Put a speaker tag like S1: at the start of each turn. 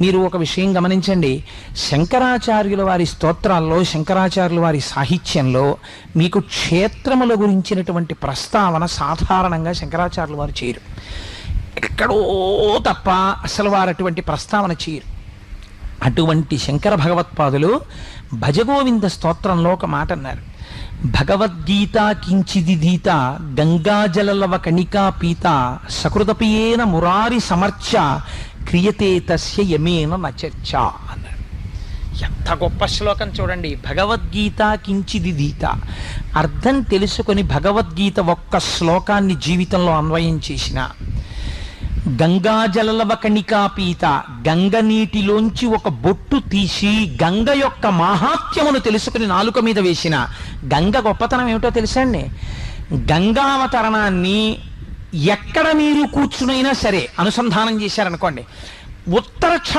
S1: మీరు ఒక విషయం గమనించండి. శంకరాచార్యుల వారి స్తోత్రాల్లో శంకరాచార్యుల వారి సాహిత్యంలో మీకు క్షేత్రముల గురించినటువంటి ప్రస్తావన సాధారణంగా శంకరాచార్యుల వారు చేయరు. ఎక్కడో తప్ప అసలు వారు అటువంటి ప్రస్తావన చేయరు. అటువంటి శంకర భగవత్పాదులు భజగోవింద స్తోత్రంలో ఒక మాట అన్నారు. భగవద్గీత కించిదిదీత గంగాజలలవ కణికా పీత సకృతపియేన మురారి సమర్చ క్రియతే తస్య యమేన నచర్చ అన్నాడు ఎంత గొప్ప శ్లోకం చూడండి. భగవద్గీత కించిది గీత అర్థం తెలుసుకొని భగవద్గీత ఒక్క శ్లోకాన్ని జీవితంలో అన్వయం చేసిన. గంగాజలలవ కణికాపీత గంగ నీటిలోంచి ఒక బొట్టు తీసి గంగ యొక్క మాహాత్యమును తెలుసుకుని నాలుక మీద వేసిన. గంగ గొప్పతనం ఏమిటో తెలుసండి గంగావతరణాన్ని ఎక్కడ మీరు కూర్చునైనా సరే అనుసంధానం చేశారనుకోండి ఉత్తర క్షణం